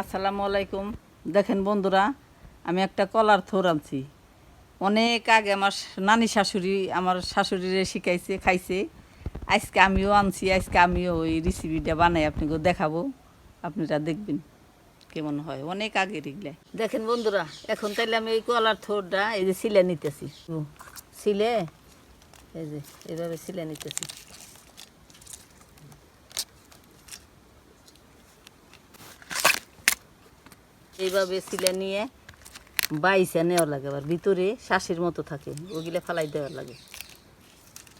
আসসালামু আলাইকুম। দেখেন বন্ধুরা, আমি একটা কলার থোর আনছি। অনেক আগে আমার নানি শাশুড়ি আমার শাশুড়িরে শিখাইছে, খাইছে। আজকে আমিও আনছি, আজকে আমিও ওই রেসিপিটা বানাই আপনাকে দেখাবো। আপনারা দেখবেন কেমন হয়। অনেক আগে এগুলা। দেখেন বন্ধুরা, এখন তাইলে আমি ওই কলার থোরটা এই যে সিলে নিতেছি। সিলে, এই যে এইভাবে সিলে নিতেছি। এইভাবে সিলে নিয়ে বাইসে নেওয়া লাগে, আবার ভিতরে শ্বাসের মতো থাকে, ওগুলো ফালাই দেওয়ার লাগে।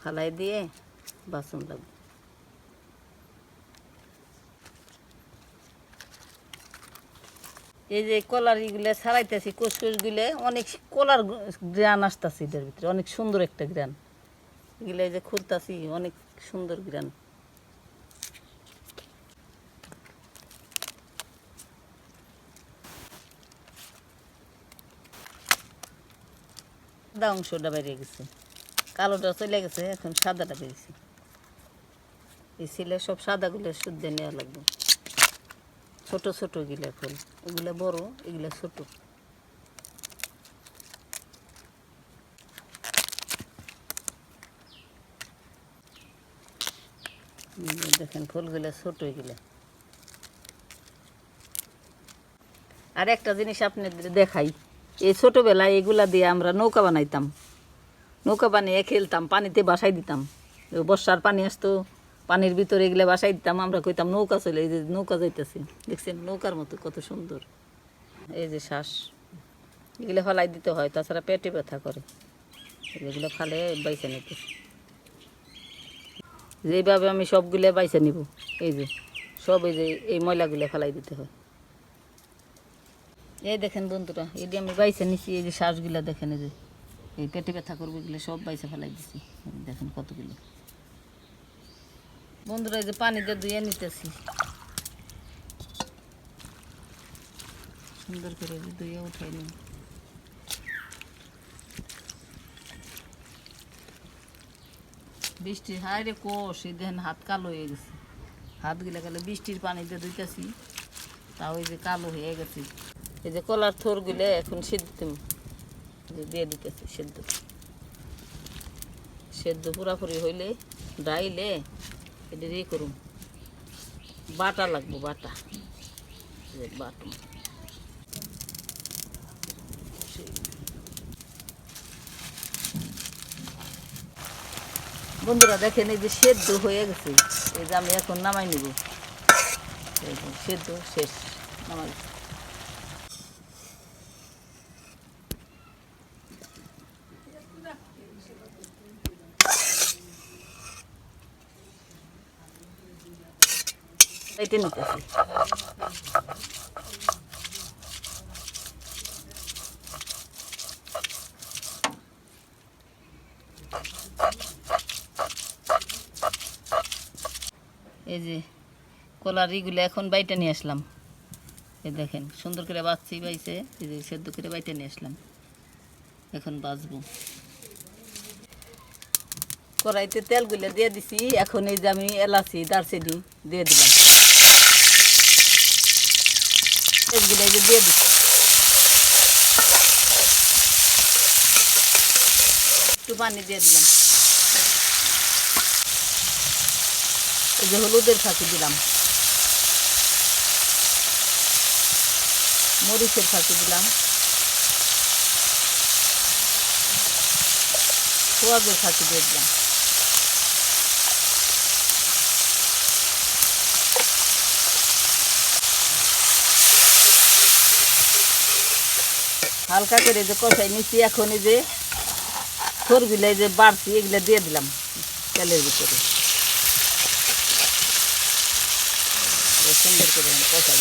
ফালাই দিয়ে বাসন লাগবে। এই যে কলার এগুলো ছাড়াইতেছি কুচকুচ গুলে, অনেক কলার গ্রান আসতেছে এটার ভিতরে, অনেক সুন্দর একটা গ্রান। এগুলো এই যে খুলতাছি, অনেক সুন্দর গ্রান। সাদা অংশটা বেরিয়ে গেছে। কালোটা চলে গেছে, এখন সাদাটা বেরিয়েছে। এই ছিলে সব সাদাগুলো শুদ্ধ নেওয়া লাগবে। ছোট ছোট গিলা ফুল। ওগুলা বড়, এগুলা ছোট। দেখেন ফুলগুলা ছোট এগুলা। আর একটা জিনিস আপনাদের দেখাই। এই ছোটোবেলায় এগুলা দিয়ে আমরা নৌকা বানাইতাম। নৌকা বানিয়ে খেলতাম, পানিতে বাসাই দিতাম। বর্ষার পানি আসতো, পানির ভিতরে এগুলো বাসাই দিতাম, আমরা কইতাম নৌকা চলে, এই যে নৌকা যাইতেছে। দেখছেন নৌকার মতো কত সুন্দর। এই যে শ্বাস, এগুলো ফালাই দিতে হয়, তাছাড়া পেটে ব্যথা করে। এগুলো ফালে বাইসে নিতে যেইভাবে আমি সবগুলো বাইসে নিব, এই যে, সব এই যে, এই ময়লাগুলো ফালাই দিতে হয়। এই দেখেন বন্ধুরা যে আমি বাইসে নিছি, এই যে শ্বাসগুলা দেখেন এই যে, এই পেটে ব্যথা করবে এগুলো সব বাইসে ফেলাই দিছি। দেখেন কতগুলো। বন্ধুরা, এই যে পানিতে ধুয়ে নিতেছি। সুন্দর করে ধুয়ে উঠাই নিন। বৃষ্টির হায় রে কোষ, এই দেখেন হাত কালো হয়ে গেছে। হাতগুলা গেলে বৃষ্টির পানিতে ধুইতেছি, তাও এই যে কালো হয়ে গেছে। এই যে কলার থোরগুলো এখন সিদ্ধ দিয়ে দিতেছি সেদ্ধ। সেদ্ধ পুরাপুরি হইলে ডাইলে এটা দিয়ে করুন বাটা লাগবো, বাটা। বন্ধুরা দেখেন, এই যে সেদ্ধ হয়ে গেছে। এই যে আমি এখন নামাই নিব। সেদ্ধ শেষ। নামাই এটা নিতেছি। এই যে কলার ইগুলো এখন বাইটা নিয়ে আসলাম। এই দেখেন, সুন্দর করে বাচ্ছি, বাইছে, এই যে সেদ্ধ করে বাইটা নিয়ে আসলাম। এখন বাজবো কড়াইতে তেলগুলো দিয়ে দিছি, এখন এই যে আমি এলাচি, দারচিনি দিয়ে দিলাম। এগুলো এই যে দিয়ে দিচ্ছি একটু পানি দিয়ে দিলাম। এই যে হলুদের ফাঁকি দিলাম। মরিচের ফাঁকি দিলাম। সোয়াবের ফাঁকি দিয়ে দিলাম। হালকা করে যে কষাই নিচ্ছি এখন যে থরগুলো যে বাড়ছি এগুলো দিয়ে দিলাম তেলের ভিতরে। সুন্দর করে কষাই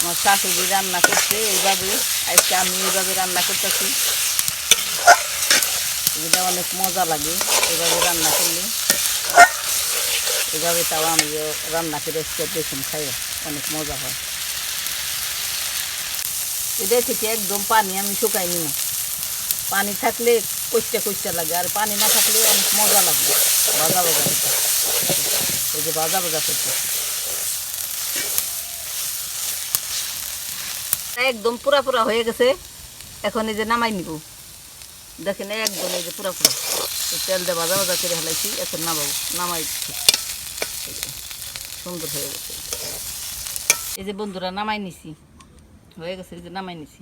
আমার শাশুড়ি রান্না করছে, এইভাবে, আজকে আমি এইভাবে রান্না করতেছি। এটা অনেক মজা লাগে, এইভাবে রান্না এভাবে তাও আমিও রান্না করে দেখুন খাই, অনেক মজা হয়। এটা থেকে একদম পানি আমি শুকাই নিব পানি থাকলে কইটা কইটা লাগে, আর পানি না থাকলে অনেক মজা লাগবে ভাজা ভাজা এই যে ভাজা ভাজা করতে একদম পুরা পুরা হয়ে গেছে। এখন এই যে নামাই নিব। দেখেন একদম এই যে পুরা পুরা। তেল দিয়ে ভাজা ভাজা করে হেলাইছি এখন নামাবো। নামাই সুন্দর হয়ে গেছে। এই যে বন্ধুরা নামাই নিছি। হয়ে গেছে এই যে নামাই নিছি।